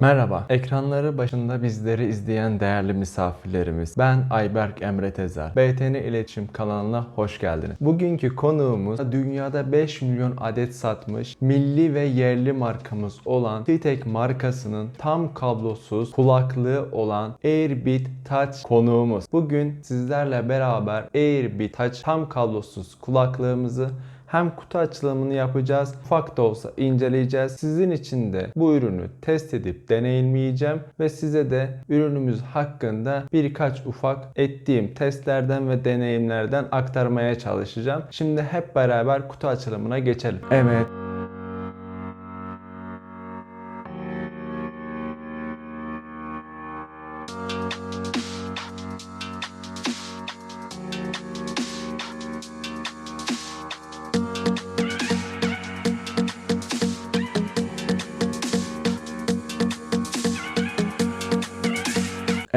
Merhaba, ekranları başında bizleri izleyen değerli misafirlerimiz. Ben Ayberk Emre Tezer. BTN İletişim kanalına hoş geldiniz. Bugünkü konuğumuz dünyada 5 milyon adet satmış milli ve yerli markamız olan Titek markasının tam kablosuz kulaklığı olan Airbit Touch konuğumuz. Bugün sizlerle beraber Airbit Touch tam kablosuz kulaklığımızı hem kutu açılımını yapacağız, ufak da olsa inceleyeceğiz. Sizin için de bu ürünü test edip deneyimleyeceğim ve size de ürünümüz hakkında birkaç ufak ettiğim testlerden ve deneyimlerden aktarmaya çalışacağım. Şimdi hep beraber kutu açılımına geçelim. Evet.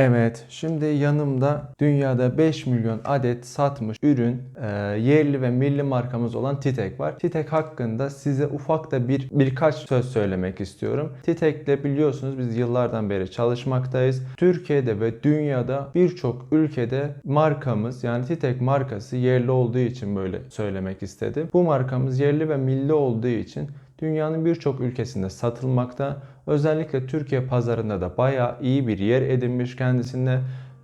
Evet, şimdi yanımda dünyada 5 milyon adet satmış ürün e, yerli ve milli markamız olan Titek var. Titek hakkında size ufak da bir birkaç söz söylemek istiyorum. Titek'le biliyorsunuz biz yıllardan beri çalışmaktayız. Türkiye'de ve dünyada birçok ülkede markamız yani Titek markası yerli olduğu için böyle söylemek istedim. Bu markamız yerli ve milli olduğu için dünyanın birçok ülkesinde satılmakta. Özellikle Türkiye pazarında da bayağı iyi bir yer edinmiş kendisinde.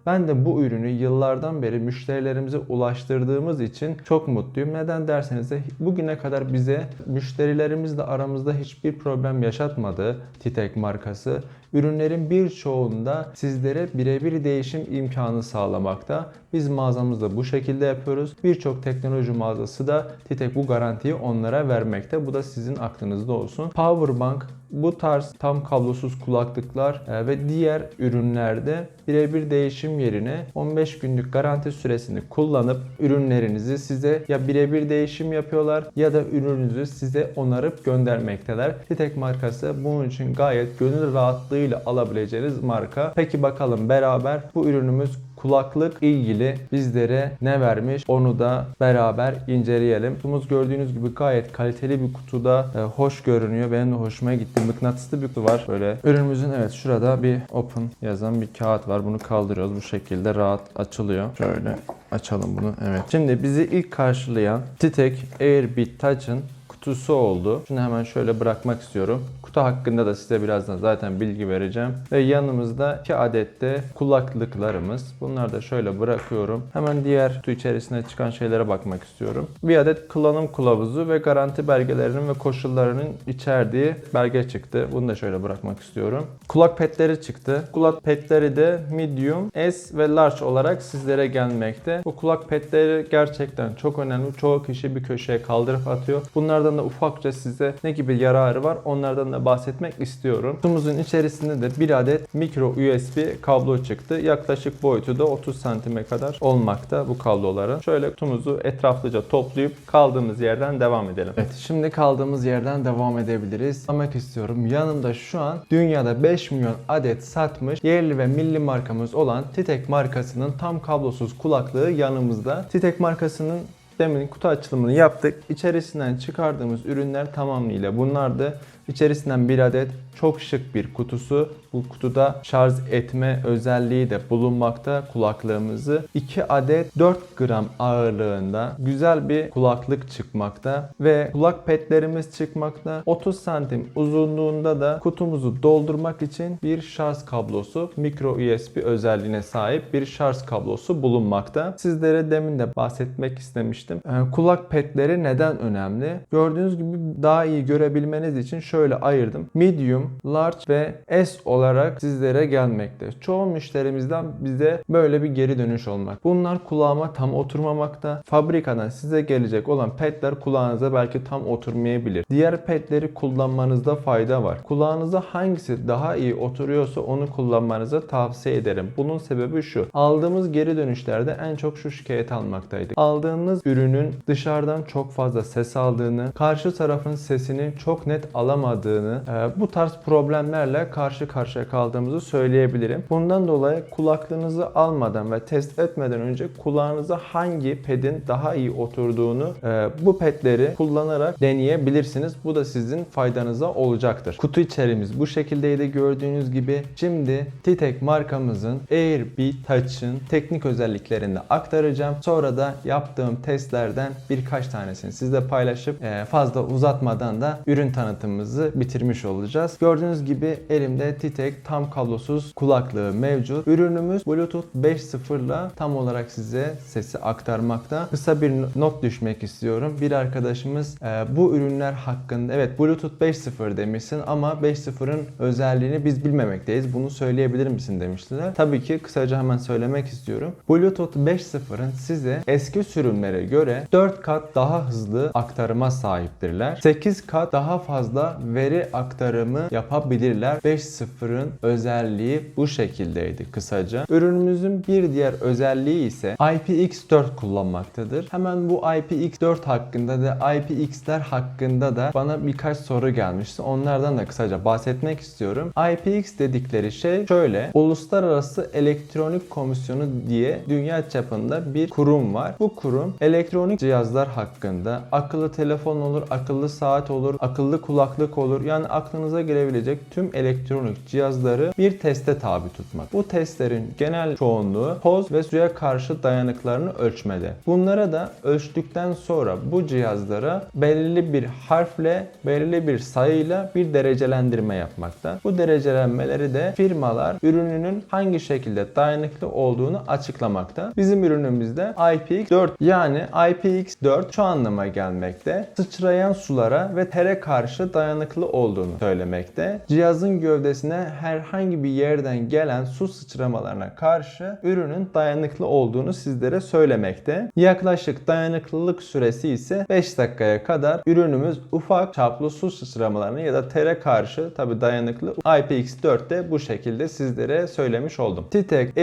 Ben de bu ürünü yıllardan beri müşterilerimize ulaştırdığımız için çok mutluyum. Neden derseniz de bugüne kadar bize müşterilerimizle aramızda hiçbir problem yaşatmadı Titek markası. Ürünlerin birçoğunda sizlere birebir değişim imkanı sağlamakta. Biz mağazamızda bu şekilde yapıyoruz. Birçok teknoloji mağazası da Titek bu garantiyi onlara vermekte. Bu da sizin aklınızda olsun. Powerbank bu tarz tam kablosuz kulaklıklar e, ve diğer ürünlerde birebir değişim yerine 15 günlük garanti süresini kullanıp ürünlerinizi size ya birebir değişim yapıyorlar ya da ürününüzü size onarıp göndermekteler. Titek markası bunun için gayet gönül rahatlığıyla alabileceğiniz marka. Peki bakalım beraber bu ürünümüz kulaklık ilgili bizlere ne vermiş onu da beraber inceleyelim. Kutumuz gördüğünüz gibi gayet kaliteli bir kutuda e, hoş görünüyor. Benim de hoşuma gitti. Mıknatıslı bir kutu var böyle. Ürünümüzün evet şurada bir open yazan bir kağıt var. Bunu kaldırıyoruz. Bu şekilde rahat açılıyor. Şöyle açalım bunu. Evet. Şimdi bizi ilk karşılayan Titek Airbit Touch'ın kutusu oldu. Şunu hemen şöyle bırakmak istiyorum. Kutu hakkında da size birazdan zaten bilgi vereceğim. Ve yanımızda 2 adet de kulaklıklarımız. Bunları da şöyle bırakıyorum. Hemen diğer kutu içerisine çıkan şeylere bakmak istiyorum. Bir adet kullanım kılavuzu ve garanti belgelerinin ve koşullarının içerdiği belge çıktı. Bunu da şöyle bırakmak istiyorum. Kulak petleri çıktı. Kulak petleri de medium, S ve large olarak sizlere gelmekte. Bu kulak petleri gerçekten çok önemli. Çoğu kişi bir köşeye kaldırıp atıyor. Bunlardan da ufakça size ne gibi yararı var onlardan da bahsetmek istiyorum. Kutumuzun içerisinde de bir adet micro USB kablo çıktı. Yaklaşık boyutu da 30 santime kadar olmakta bu kabloların. Şöyle kutumuzu etraflıca toplayıp kaldığımız yerden devam edelim. Evet şimdi kaldığımız yerden devam edebiliriz. Anlamak istiyorum. Yanımda şu an dünyada 5 milyon adet satmış yerli ve milli markamız olan Titek markasının tam kablosuz kulaklığı yanımızda. Titek markasının Demin kutu açılımını yaptık. İçerisinden çıkardığımız ürünler tamamıyla bunlardı. İçerisinden bir adet çok şık bir kutusu. Bu kutuda şarj etme özelliği de bulunmakta kulaklığımızı. 2 adet 4 gram ağırlığında güzel bir kulaklık çıkmakta ve kulak petlerimiz çıkmakta. 30 santim uzunluğunda da kutumuzu doldurmak için bir şarj kablosu micro USB özelliğine sahip bir şarj kablosu bulunmakta. Sizlere demin de bahsetmek istemiştim. Ee, kulak petleri neden önemli? Gördüğünüz gibi daha iyi görebilmeniz için şöyle ayırdım. Medium, large ve S olarak sizlere gelmekte. Çoğu müşterimizden bize böyle bir geri dönüş olmak. Bunlar kulağıma tam oturmamakta. Fabrikadan size gelecek olan petler kulağınıza belki tam oturmayabilir. Diğer petleri kullanmanızda fayda var. Kulağınıza hangisi daha iyi oturuyorsa onu kullanmanızı tavsiye ederim. Bunun sebebi şu. Aldığımız geri dönüşlerde en çok şu şikayet almaktaydık. Aldığınız ürünün dışarıdan çok fazla ses aldığını, karşı tarafın sesini çok net alamadığını e, bu tarz problemlerle karşı karşıya kaldığımızı söyleyebilirim. Bundan dolayı kulaklığınızı almadan ve test etmeden önce kulağınıza hangi pedin daha iyi oturduğunu e, bu pedleri kullanarak deneyebilirsiniz. Bu da sizin faydanıza olacaktır. Kutu içeriğimiz bu şekildeydi gördüğünüz gibi. Şimdi Titek markamızın Airbeat Touch'ın teknik özelliklerini aktaracağım. Sonra da yaptığım testlerden birkaç tanesini sizle paylaşıp e, fazla uzatmadan da ürün tanıtımımızı bitirmiş olacağız. Gördüğünüz gibi elimde Titek tam kablosuz kulaklığı mevcut. Ürünümüz Bluetooth 5.0 ile tam olarak size sesi aktarmakta. Kısa bir not düşmek istiyorum. Bir arkadaşımız e, bu ürünler hakkında evet Bluetooth 5.0 demişsin ama 5.0'ın özelliğini biz bilmemekteyiz. Bunu söyleyebilir misin demiştiler. Tabii ki kısaca hemen söylemek istiyorum. Bluetooth 5.0'ın size eski sürümlere göre 4 kat daha hızlı aktarıma sahiptirler. 8 kat daha fazla veri aktarımı yapabilirler. 5.0'ın özelliği bu şekildeydi kısaca. Ürünümüzün bir diğer özelliği ise IPX4 kullanmaktadır. Hemen bu IPX4 hakkında da IPX'ler hakkında da bana birkaç soru gelmişti. Onlardan da kısaca bahsetmek istiyorum. IPX dedikleri şey şöyle. Uluslararası Elektronik Komisyonu diye dünya çapında bir kurum var. Bu kurum elektronik cihazlar hakkında akıllı telefon olur, akıllı saat olur, akıllı kulaklık olur. Yani aklınıza gelebilecek tüm elektronik cihazları bir teste tabi tutmak. Bu testlerin genel çoğunluğu toz ve suya karşı dayanıklarını ölçmede. Bunlara da ölçtükten sonra bu cihazlara belirli bir harfle, belirli bir sayıyla bir derecelendirme yapmakta. Bu derecelenmeleri de firmalar ürününün hangi şekilde dayanıklı olduğunu açıklamakta. Bizim ürünümüzde IPX4 yani IPX4 şu anlama gelmekte. Sıçrayan sulara ve tere karşı dayanıklı olduğunu söylemekte. Cihazın gövdesine herhangi bir yerden gelen su sıçramalarına karşı ürünün dayanıklı olduğunu sizlere söylemekte. Yaklaşık dayanıklılık süresi ise 5 dakikaya kadar ürünümüz ufak çaplı su sıçramalarına ya da tere karşı tabi dayanıklı IPX4'te bu şekilde sizlere söylemiş oldum. Titek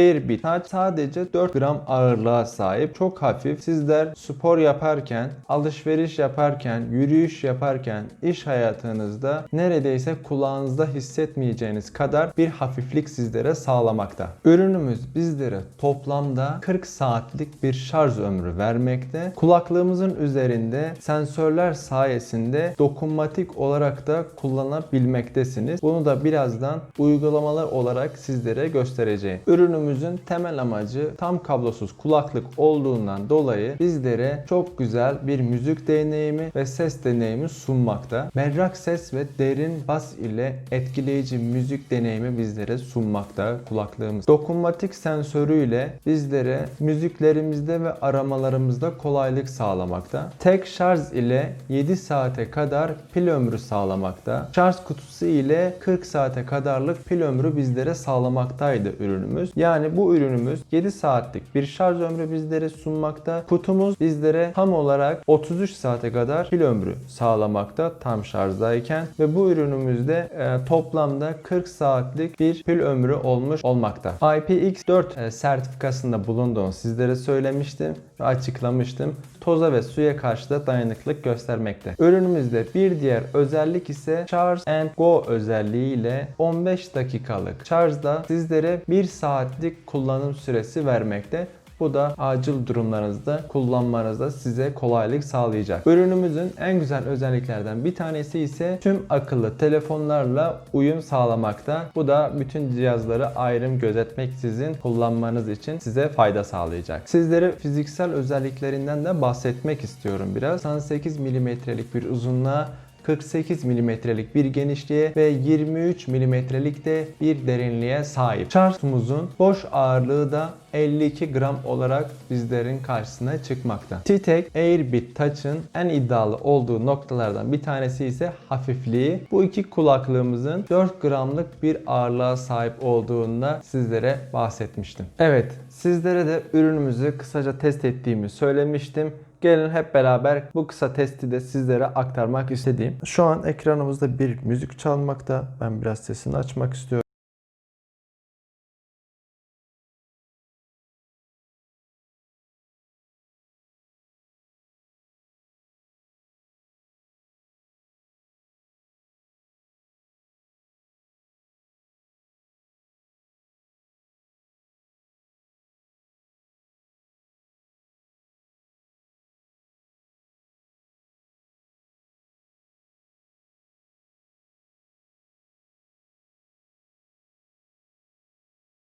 Touch sadece 4 gram ağırlığa sahip. Çok hafif. Sizler spor yaparken, alışveriş yaparken, yürüyüş yaparken, iş hayatınızda neredeyse kulağınızda hissetmeyeceğiniz kadar bir hafiflik sizlere sağlamakta. Ürünümüz bizlere toplamda 40 saatlik bir şarj ömrü vermekte. Kulaklığımızın üzerinde sensörler sayesinde dokunmatik olarak da kullanabilmektesiniz. Bunu da birazdan uygulamalar olarak sizlere göstereceğim. Ürünümüzün temel amacı tam kablosuz kulaklık olduğundan dolayı bizlere çok güzel bir müzik deneyimi ve ses deneyimi sunmakta. Berrak ses ve derin bas ile etkileyici müzik deneyimi bizlere sunmakta kulaklığımız. Dokunmatik sensörüyle bizlere müziklerimizde ve aramalarımızda kolaylık sağlamakta. Tek şarj ile 7 saate kadar pil ömrü sağlamakta. Şarj kutusu ile 40 saate kadarlık pil ömrü bizlere sağlamaktaydı ürünümüz. Yani bu ürünümüz 7 saatlik bir şarj ömrü bizlere sunmakta. Kutumuz bizlere tam olarak 33 saate kadar pil ömrü sağlamakta tam şarjdayken ve bu ürünümüzde e, toplamda 40 saatlik bir pil ömrü olmuş olmakta. IPX4 e, sertifikasında bulunduğunu sizlere söylemiştim ve açıklamıştım toza ve suya karşı da dayanıklılık göstermekte. Ürünümüzde bir diğer özellik ise Charge and Go özelliği ile 15 dakikalık şarjda sizlere 1 saatlik kullanım süresi vermekte. Bu da acil durumlarınızda kullanmanızda size kolaylık sağlayacak. Ürünümüzün en güzel özelliklerden bir tanesi ise tüm akıllı telefonlarla uyum sağlamakta. Bu da bütün cihazları ayrım gözetmeksizin kullanmanız için size fayda sağlayacak. Sizlere fiziksel özelliklerinden de bahsetmek istiyorum biraz. 98 mm'lik bir uzunluğa 48 mm'lik bir genişliğe ve 23 mm'lik de bir derinliğe sahip. Şarjımızın boş ağırlığı da 52 gram olarak bizlerin karşısına çıkmakta. T-Tech Airbeat Touch'ın en iddialı olduğu noktalardan bir tanesi ise hafifliği. Bu iki kulaklığımızın 4 gramlık bir ağırlığa sahip olduğunda sizlere bahsetmiştim. Evet, sizlere de ürünümüzü kısaca test ettiğimi söylemiştim. Gelin hep beraber bu kısa testi de sizlere aktarmak istediğim. Şu an ekranımızda bir müzik çalmakta. Ben biraz sesini açmak istiyorum.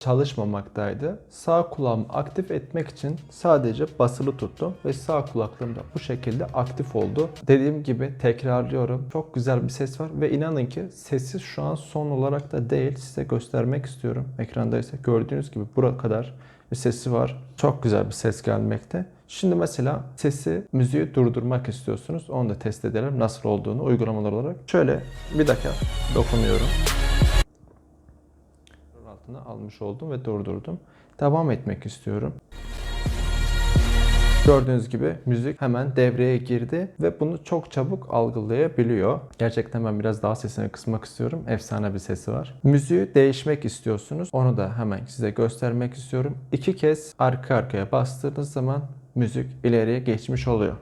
Çalışmamaktaydı. Sağ kulağımı aktif etmek için sadece basılı tuttum ve sağ kulaklığım da bu şekilde aktif oldu. Dediğim gibi tekrarlıyorum. Çok güzel bir ses var ve inanın ki sesi şu an son olarak da değil. Size göstermek istiyorum. Ekranda ise gördüğünüz gibi buraya kadar bir sesi var. Çok güzel bir ses gelmekte. Şimdi mesela sesi, müziği durdurmak istiyorsunuz. Onu da test edelim nasıl olduğunu uygulamalar olarak. Şöyle bir dakika dokunuyorum. Altına almış oldum ve durdurdum. Devam etmek istiyorum. Gördüğünüz gibi müzik hemen devreye girdi ve bunu çok çabuk algılayabiliyor. Gerçekten ben biraz daha sesini kısmak istiyorum. Efsane bir sesi var. Müziği değişmek istiyorsunuz. Onu da hemen size göstermek istiyorum. İki kez arka arkaya bastığınız zaman müzik ileriye geçmiş oluyor.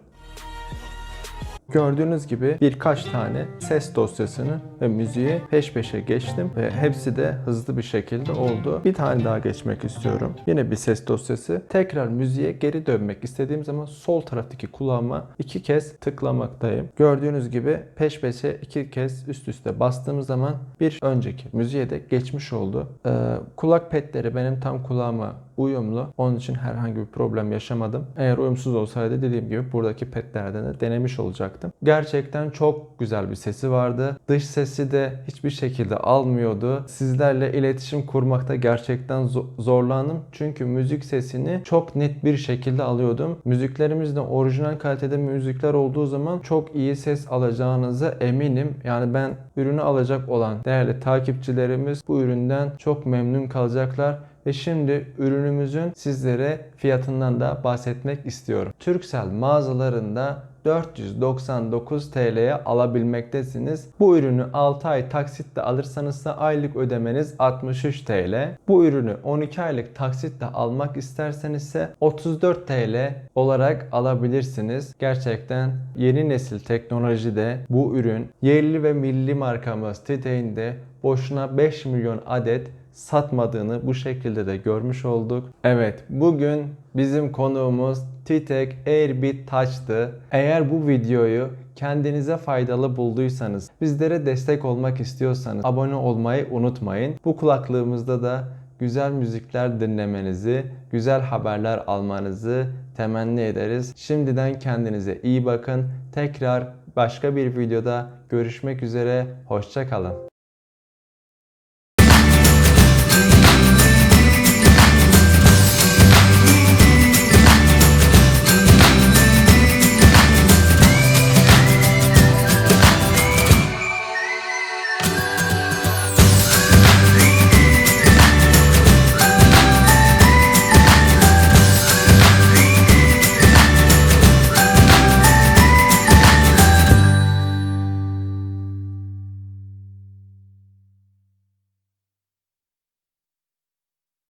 Gördüğünüz gibi birkaç tane ses dosyasını ve müziği peş peşe geçtim ve hepsi de hızlı bir şekilde oldu. Bir tane daha geçmek istiyorum. Yine bir ses dosyası. Tekrar müziğe geri dönmek istediğim zaman sol taraftaki kulağıma iki kez tıklamaktayım. Gördüğünüz gibi peş peşe iki kez üst üste bastığım zaman bir önceki müziğe de geçmiş oldu. Ee, kulak petleri benim tam kulağıma uyumlu. Onun için herhangi bir problem yaşamadım. Eğer uyumsuz olsaydı dediğim gibi buradaki petlerden de denemiş olacaktım. Gerçekten çok güzel bir sesi vardı. Dış sesi de hiçbir şekilde almıyordu. Sizlerle iletişim kurmakta gerçekten zo- zorlandım. Çünkü müzik sesini çok net bir şekilde alıyordum. Müziklerimizde orijinal kalitede müzikler olduğu zaman çok iyi ses alacağınıza eminim. Yani ben ürünü alacak olan değerli takipçilerimiz bu üründen çok memnun kalacaklar. Ve şimdi ürünümüzün sizlere fiyatından da bahsetmek istiyorum. Turkcell mağazalarında 499 TL'ye alabilmektesiniz. Bu ürünü 6 ay taksitle alırsanız da aylık ödemeniz 63 TL. Bu ürünü 12 aylık taksitle almak isterseniz ise 34 TL olarak alabilirsiniz. Gerçekten yeni nesil teknolojide bu ürün yerli ve milli markamız Tite'in de boşuna 5 milyon adet satmadığını bu şekilde de görmüş olduk. Evet bugün bizim konuğumuz Titek Airbit Touch'tı. Eğer bu videoyu kendinize faydalı bulduysanız, bizlere destek olmak istiyorsanız abone olmayı unutmayın. Bu kulaklığımızda da güzel müzikler dinlemenizi, güzel haberler almanızı temenni ederiz. Şimdiden kendinize iyi bakın. Tekrar başka bir videoda görüşmek üzere. Hoşça kalın.